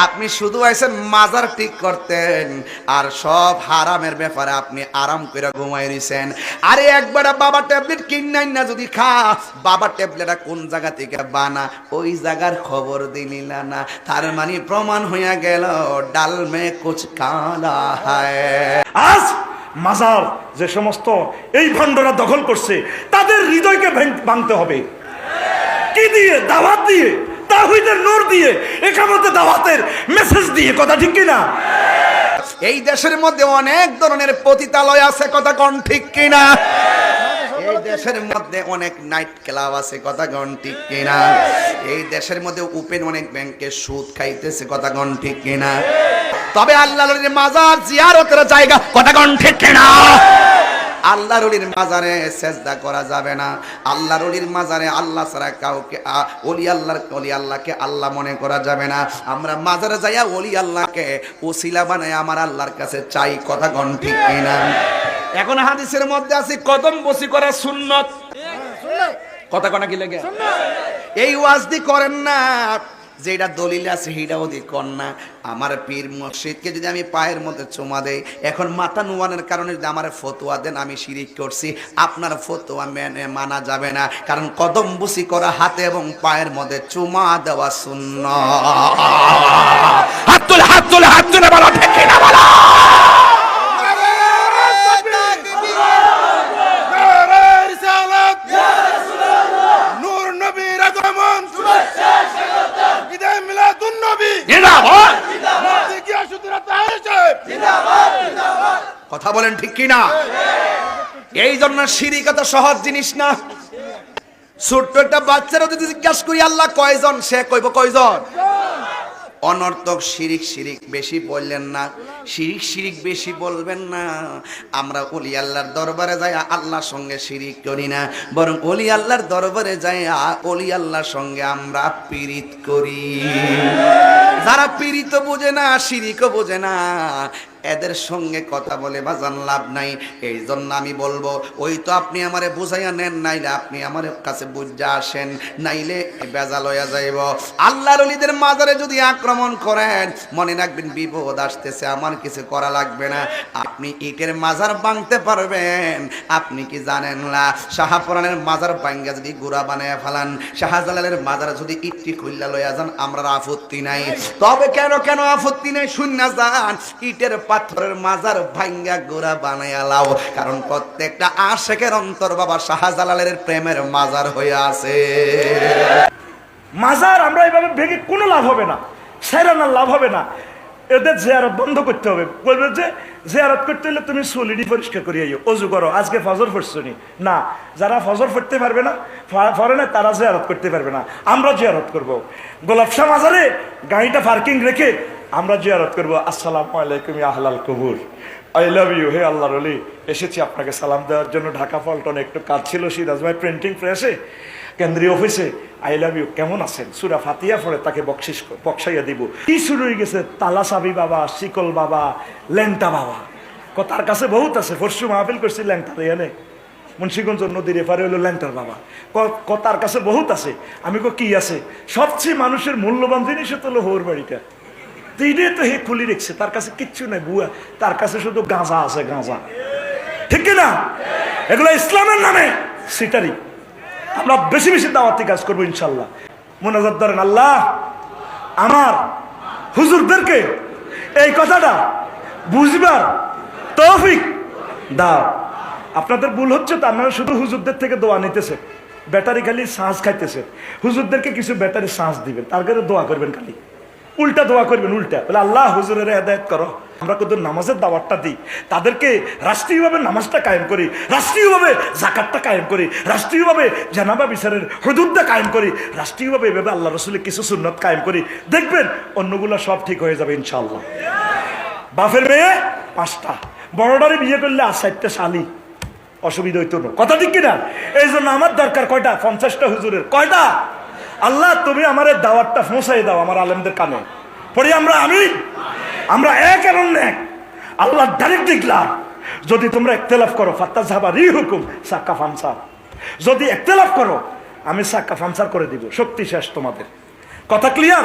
আপনি শুধু আইছেন মাজার ঠিক করতেন, আর সব হারামের ব্যাপারে আপনি আরাম করে ঘুমাই রইছেন। আরে একবার বাবা ট্যাবলেট কিনাই না যদি খা বাবা ট্যাবলেটটা কোন জায়গা থেকে বানা, ওই জায়গার খবর দিলিলা না তার মানে প্রমাণ হইয়া গেল, ডাল মে কুচ কালা হায়। আজ মাজার যে সমস্ত এই ভণ্ডরা দখল করছে, তাদের হৃদয়কে ভেঙ- ভাঙতে হবে। কি দিয়ে, দাওয়াত দিয়ে? তাহিদের নূর দিয়ে একামতে দাওয়াতের মেসেজ দিয়ে, কথা ঠিক কিনা? এই দেশের মধ্যে অনেক ধরনের পতিতালয় আছে, কথা কোন ঠিক কিনা? এই দেশের মধ্যে অনেক নাইট ক্লাব আছে ঠিক কিনা? এই দেশের মধ্যে ওপেন অনেক ব্যাংকে সুদ খাইতেছে, কথা গণ ঠিক কিনা? তবে আল্লাহ মাজার জিয়ারতের জায়গা, কথা গণ ঠিক কিনা? আল্লাহর অলির মাজারে সেজদা করা যাবে না। আল্লাহর অলির মাজারে আল্লাহ ছাড়া কাউকে অলি আল্লাহর অলি আল্লাহকে আল্লাহ মনে করা যাবে না। আমরা মাজারে যাইয়া অলি আল্লাহকে ওসিলা বানাই আমার আল্লাহর কাছে চাই কথা গণ ঠিক কিনা? এখন হাদিসের মধ্যে আছে কদম বসি করা সুন্নত। কথা কনা কি লাগে? এই ওয়াজদি করেন না যেটা দলিল আছে, সেইটাও দিই কন্যা আমার পীর মসজিদকে যদি আমি পায়ের মধ্যে চুমা দেই, এখন মাথা নুয়ানের কারণে যদি আমার ফতোয়া দেন, আমি শিরিক করছি। আপনার ফতোয়া মেনে মানা যাবে না, কারণ কদম বুসি করা হাতে এবং পায়ের মধ্যে চুমা দেওয়া শূন্য হাত তুলে হাত তুলে হাত তুলে বলো না বলো। কথা বলেন ঠিক কি না এই জন্য শিরিক এত সহজ জিনিস না? ছোট্ট একটা বাচ্চারা যদি জিজ্ঞাসা করি, আল্লাহ কয়জন? সে কইব কয়জন? অনর্থক শিরিক শিরিক বেশি বললেন না, শিরিক শিরিক বেশি বলবেন না। আমরা অলি আল্লাহর দরবারে যাই, আল্লাহর সঙ্গে শিরিক করি না। বরং অলি আল্লাহর দরবারে যাই অলি আল্লাহর সঙ্গে আমরা পীড়িত করি। যারা পীড়িত বোঝে না, শিরিকও বোঝে না। এদের সঙ্গে কথা বলে বাজান লাভ নাই। এই জন্য আমি বলব, ওই তো আপনি আমারে বুঝাইয়া নেন, নাইলে আপনি আমার কাছে বুঝা আসেন, নাইলে বেজাল হইয়া যাইব। আল্লাহর অলিদের মাজারে যদি আক্রমণ করেন, মনে রাখবেন বিপদ আসতেছে, আমার কিছু করা লাগবে না। আপনি ইটের মাজার ভাঙতে পারবেন, আপনি কি জানেন না? শাহাপুরানের মাজার ভাঙ্গা যদি গুড়া বানায় ফেলান, শাহজালালের মাজার যদি ইটটি খুললা লইয়া যান, আমরা আপত্তি নাই। তবে কেন কেন আপত্তি নাই? শূন্য যান ইটের পাথরের মাজার ভাঙ্গা গোড়া বানাইয়া লাও কারণ প্রত্যেকটা আশেকের অন্তর বাবা শাহজালালের প্রেমের মাজার হয়ে আছে। মাজার আমরা এভাবে ভেঙে কোনো লাভ হবে না, সেরানার লাভ হবে না। এদের জেয়ারত বন্ধ করতে হবে। বলবে যে, জেয়ারত করতে হলে তুমি সলিডি পরিষ্কার করিয়ে অজু করো, আজকে ফজর ফুটছনি না। যারা ফজর ফুটতে পারবে না ফরেনে তারা জেয়ারত করতে পারবে না। আমরা জিয়ারত করব। গোলাপশাহ মাজারে গাড়িটা পার্কিং রেখে আমরা জিয়ারত করব, আসসালামু আলাইকুম আহলাল কবুর। আই লাভ ইউ হে আল্লাহ রলি এসেছি আপনাকে সালাম দেওয়ার জন্য। ঢাকা পল্টনে একটু কাজ ছিল, সিরাজ ভাই প্রিন্টিং প্রেসে কেন্দ্রীয় অফিসে আই লাভ ইউ কেমন আছেন? সুরা ফাতিয়া পরে তাকে বকশিস বকসাইয়া দিব। কি শুরু হয়ে গেছে? তালাসাবি বাবা, শিকল বাবা, ল্যাংটা বাবা। ক, তার কাছে বহুত আছে পরশু মাহফিল করছি, ল্যাংটা এনে মুন্সিগঞ্জ নদীর এপারে হলো ল্যাংটার বাবা। তার কাছে বহুত আছে। আমি কো, কি আছে? সবচেয়ে মানুষের মূল্যবান জিনিস হলো হোর বাড়িটা। এটাই তো হে খুলি রেখছে, তার কাছে কিচ্ছু নাই বুয়া, তার কাছে শুধু গাঁজা আছে, গাঁজা। ঠিক না এগুলো ইসলামের নামে। সিটারি। আমরা বেশি বেশি দাওয়াতি কাজ করব ইনশাল্লাহ। মোনাজাত ধরেন, আল্লাহ, আমার হুজুরদেরকে এই কথাটা বুঝবার তৌফিক দাও। আপনাদের ভুল হচ্ছে তো, আপনারা শুধু হুজুরদের থেকে দোয়া নিতেছে। ব্যাটারি খালি শ্বাস খাইতেছে। হুজুরদেরকে কিছু ব্যাটারি শ্বাস দিবেন, তার কাছে দোয়া করবেন খালি। উল্টা দোয়া করবেন, উল্টা। বলে, আল্লাহ হুজুরের হেদায়ত করো। আমরা কত নামাজের দাওয়াতটা দিই। তাদেরকে রাষ্ট্রীয়ভাবে নামাজটা কায়েম করি, রাষ্ট্রীয়ভাবে জাকাতটা কায়েম করি, রাষ্ট্রীয়ভাবে জানাবা বিচারের হদুদটা কায়েম করি, রাষ্ট্রীয়ভাবে এভাবে আল্লাহ রসুলের কিছু সুন্নত কায়েম করি। দেখবেন, অন্যগুলো সব ঠিক হয়ে যাবে ইনশাল্লাহ বাফের মেয়ে, পাঁচটা। বড়ডারে বিয়ে করলে আর শালি। অসুবিধা হইতো না। কথা ঠিক কিনা? এই জন্য আমার দরকার কয়টা? পঞ্চাশটা হুজুরের। কয়টা? আল্লাহ, তুমি আমার দাওয়াতটা পৌঁছাই দাও আমার আলেমদের কানে। পড়ি আমরা আমি আমরা এক এবং এক। আল্লাহ ডাইরেক্ট দেখলাম যদি তোমরা একতেলাফ করো ফাত্তা সাহাবা রি হুকুম সাক্কা ফানসার। যদি একতেলাফ করো, আমি সাক্কা ফানসার করে দিব। শক্তি শেষ তোমাদের। কথা ক্লিয়ার